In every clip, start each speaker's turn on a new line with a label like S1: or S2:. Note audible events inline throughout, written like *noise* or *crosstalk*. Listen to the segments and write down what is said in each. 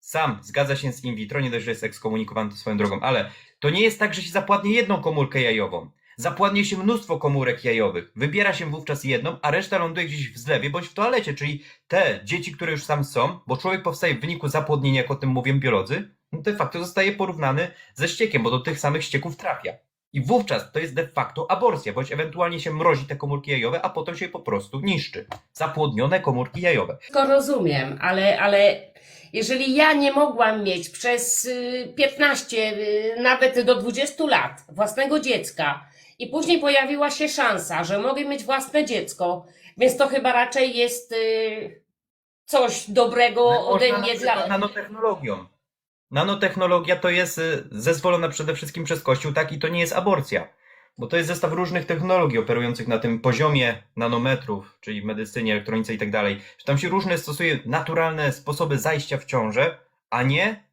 S1: sam zgadza się z in vitro, nie dość, że jest ekskomunikowany to swoją drogą, ale to nie jest tak, że się zapładnie jedną komórkę jajową. Zapładnie się mnóstwo komórek jajowych. Wybiera się wówczas jedną, a reszta ląduje gdzieś w zlewie bądź w toalecie, czyli te dzieci, które już sam są, bo człowiek powstaje w wyniku zapłodnienia, jak o tym mówią biolodzy, no de facto zostaje porównany ze ściekiem, bo do tych samych ścieków trafia. I wówczas to jest de facto aborcja, bądź ewentualnie się mrozi te komórki jajowe, a potem się po prostu niszczy. Zapłodnione komórki jajowe.
S2: Wszystko rozumiem, ale, ale jeżeli ja nie mogłam mieć przez y, 15, y, nawet do 20 lat własnego dziecka i później pojawiła się szansa, że mogę mieć własne dziecko, więc to chyba raczej jest y, coś dobrego ode
S1: Można
S2: mnie dla...
S1: nanotechnologią. Nanotechnologia to jest y, zezwolona przede wszystkim przez Kościół, tak? I to nie jest aborcja. Bo to jest zestaw różnych technologii operujących na tym poziomie nanometrów, czyli w medycynie, elektronice i tak dalej. Że tam się różne stosuje naturalne sposoby zajścia w ciążę, a nie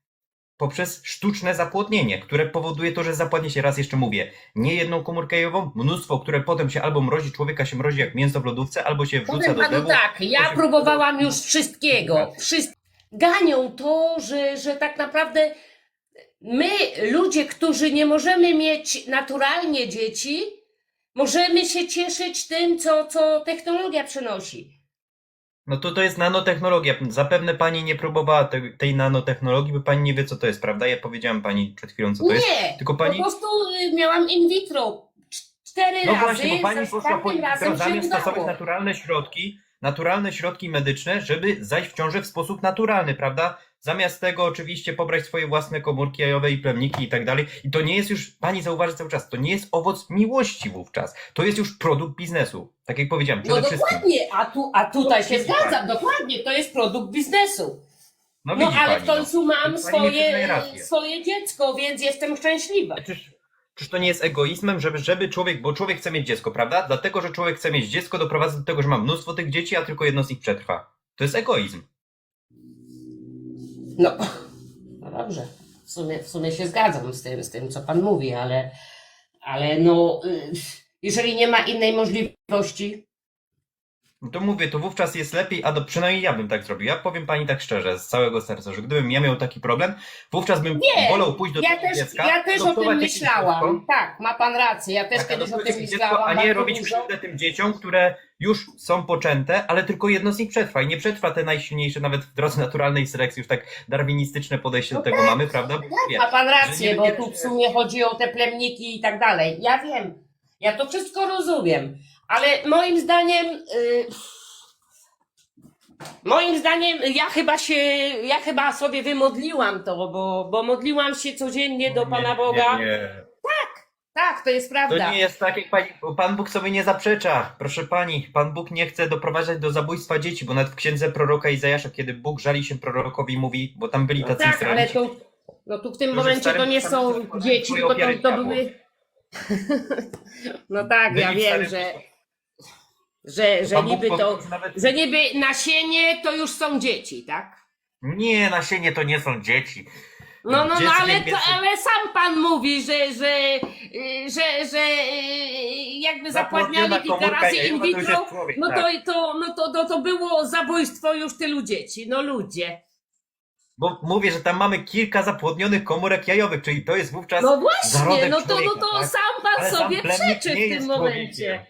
S1: poprzez sztuczne zapłodnienie, które powoduje to, że zapładnie się, raz jeszcze mówię, nie jedną komórkę jajową, mnóstwo, które potem się albo mrozi, człowieka się mrozi jak mięso w lodówce, albo się wrzuca
S2: Powiem
S1: do
S2: panu
S1: zlewu.
S2: tak, ja
S1: się-
S2: próbowałam już wszystkiego. Wszystko. Ganią to, że, że tak naprawdę my, ludzie, którzy nie możemy mieć naturalnie dzieci, możemy się cieszyć tym, co, co technologia przynosi.
S1: No to to jest nanotechnologia. Zapewne pani nie próbowała te, tej nanotechnologii, bo pani nie wie, co to jest, prawda? Ja powiedziałem pani przed chwilą, co to jest.
S2: Nie,
S1: Tylko pani.
S2: po prostu y, miałam in vitro cz- cztery
S1: No
S2: razy,
S1: właśnie, bo pani poszła po zamiast stosować naturalne środki, naturalne środki medyczne, żeby zajść w ciążę w sposób naturalny, prawda? Zamiast tego oczywiście pobrać swoje własne komórki jajowe i plemniki i tak dalej. I to nie jest już, pani zauważy cały czas, to nie jest owoc miłości wówczas. To jest już produkt biznesu. Tak jak powiedziałem,
S2: No
S1: przede wszystkim.
S2: dokładnie, a, tu, a tutaj się
S1: Widzi
S2: zgadzam, dokładnie, to jest produkt biznesu.
S1: No,
S2: No
S1: widzi
S2: ale
S1: pani,
S2: w końcu mam
S1: Pani
S2: swoje,
S1: przyznaje
S2: swoje dziecko, więc jestem szczęśliwa.
S1: Czyż, czyż to nie jest egoizmem, żeby, żeby człowiek, bo człowiek chce mieć dziecko, prawda? Dlatego, że człowiek chce mieć dziecko, doprowadza do tego, że ma mnóstwo tych dzieci, a tylko jedno z nich przetrwa. To jest egoizm.
S2: No, no dobrze. W sumie, w sumie się zgadzam z tym, z tym, co pan mówi, ale, ale no, y, jeżeli nie ma innej możliwości,
S1: to mówię, to wówczas jest lepiej, a do, przynajmniej ja bym tak zrobił. Ja powiem pani tak szczerze, z całego serca, że gdybym ja miał taki problem, wówczas bym
S2: Nie,
S1: wolał pójść do
S2: ja
S1: tego
S2: też,
S1: dziecka,
S2: ja też o tym myślałam.
S1: dziecko,
S2: Tak, ma pan rację, ja też
S1: tak,
S2: kiedyś o tym
S1: dziecko,
S2: myślałam.
S1: a nie robić
S2: dużo.
S1: krzywdę tym dzieciom, które już są poczęte, ale tylko jedno z nich przetrwa i nie przetrwa te najsilniejsze, nawet w drodze naturalnej selekcji, już tak darwinistyczne podejście
S2: No
S1: do tego mamy, prawda? Mówię,
S2: Ma pan rację, bo tu w sumie chodzi o te plemniki i tak dalej. Ja wiem, ja to wszystko rozumiem, ale moim zdaniem, y, moim zdaniem, ja chyba się, ja chyba sobie wymodliłam to, bo, bo modliłam się codziennie do
S1: Nie,
S2: Pana
S1: nie,
S2: Boga.
S1: nie.
S2: Tak, to jest
S1: To
S2: prawda.
S1: nie jest tak, jak pani, Pan Bóg sobie nie zaprzecza. Proszę pani, Pan Bóg nie chce doprowadzać do zabójstwa dzieci, bo nawet w księdze proroka Izajasza, kiedy Bóg żali się prorokowi, mówi, bo tam byli
S2: No
S1: tacy
S2: tak, ale tu, no tu w tym momencie to nie są dzieci, tylko to, to były. *laughs* No tak, ja wiem, że. Że, że
S1: Pan Bóg
S2: niby to,
S1: nawet...
S2: że niby nasienie to już są dzieci, tak?
S1: Nie, nasienie to nie są dzieci.
S2: No, no, no,
S1: Dzieckiem
S2: ale,
S1: jest-
S2: to, ale sam pan mówi, że, że, y, że, że y, jakby zapładniali
S1: Zapłodniona
S2: kilka
S1: komórka
S2: razy in
S1: jajowa to już
S2: vitro,
S1: jest człowiek,
S2: no to,
S1: tak.
S2: to, no to, to, to było zabójstwo już tylu dzieci, no ludzie.
S1: Bo mówię, że tam mamy kilka zapłodnionych komórek jajowych, czyli to jest wówczas
S2: No właśnie,
S1: zarodek
S2: no to, no
S1: człowieka,
S2: to
S1: tak?
S2: sam pan
S1: Ale sam
S2: sobie przeczy
S1: nie
S2: w
S1: jest
S2: tym
S1: człowiekiem.
S2: momencie.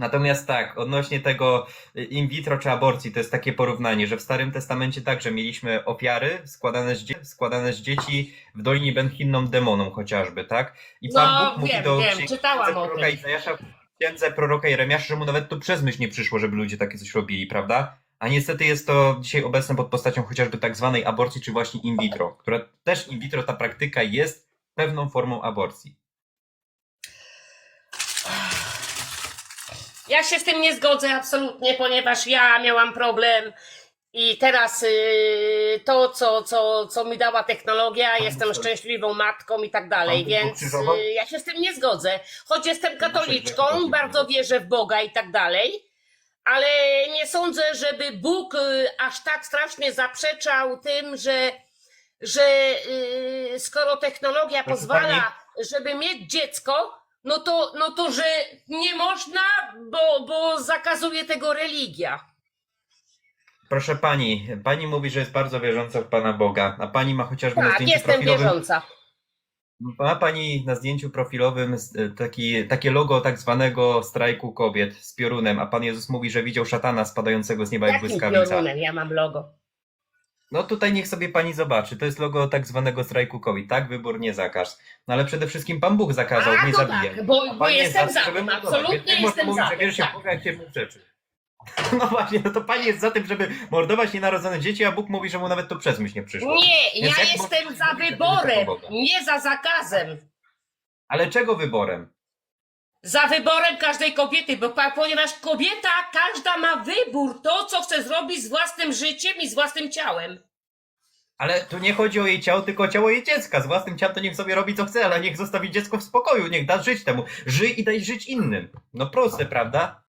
S1: Natomiast tak, odnośnie tego y, in vitro czy aborcji, to jest takie porównanie, że w Starym Testamencie także mieliśmy ofiary składane z, dzie- składane z dzieci w Dolinie Benhinną demonom chociażby, tak? I
S2: No,
S1: Pan Bóg mówi
S2: wiem,
S1: do
S2: wiem, czytałam o tym.
S1: Izajasza, księdze proroka Jeremiasza, że mu nawet to przez myśl nie przyszło, żeby ludzie takie coś robili, prawda? A niestety jest to dzisiaj obecne pod postacią chociażby tak zwanej aborcji, czy właśnie in vitro, która też in vitro, ta praktyka jest pewną formą aborcji.
S2: Ja się z tym nie zgodzę absolutnie, ponieważ ja miałam problem i teraz y, to, co, co, co mi dała technologia, jestem szczęśliwą matką i tak dalej, więc
S1: pokrzyżował?
S2: y, ja się z tym nie zgodzę. Choć jestem katoliczką, bardzo wierzę w Boga i tak dalej, ale nie sądzę, żeby Bóg y, aż tak strasznie zaprzeczał tym, że, że y, skoro technologia pozwala, żeby mieć dziecko, no to, no to, że nie można, bo, bo zakazuje tego religia.
S1: Proszę pani, pani mówi, że jest bardzo wierząca w Pana Boga, a pani ma chociażby na
S2: Tak,
S1: zdjęciu
S2: jestem
S1: profilowym.
S2: wierząca.
S1: Ma pani na zdjęciu profilowym z- e, taki, takie logo tak zwanego strajku kobiet z piorunem, a Pan Jezus mówi, że widział szatana spadającego z nieba jak
S2: Jakim
S1: błyskawica.
S2: piorunem ja mam logo?
S1: No tutaj niech sobie pani zobaczy. To jest logo tak zwanego strajku kobiet. Tak, wybór nie zakaz. No ale przede wszystkim Pan Bóg zakazał
S2: A,
S1: nie
S2: to
S1: zabijać.
S2: tak, bo, bo jestem za tym, absolutnie jestem za tym.
S1: się
S2: Tak.
S1: w Boga jak się przeczy. No właśnie, no to pani jest za tym, żeby mordować nienarodzone dzieci, a Bóg mówi, że mu nawet to przez myśl nie przyszło.
S2: Nie,
S1: Więc
S2: ja
S1: jak
S2: jestem za wyborem, nie za zakazem.
S1: Ale czego wyborem?
S2: Za wyborem każdej kobiety, bo ponieważ kobieta, każda ma wybór, to co chce zrobić z własnym życiem i z własnym ciałem.
S1: Ale tu nie chodzi o jej ciało, tylko o ciało jej dziecka. Z własnym ciałem to niech sobie robi co chce, ale niech zostawi dziecko w spokoju, niech da żyć temu. Żyj i daj żyć innym. No proste, prawda?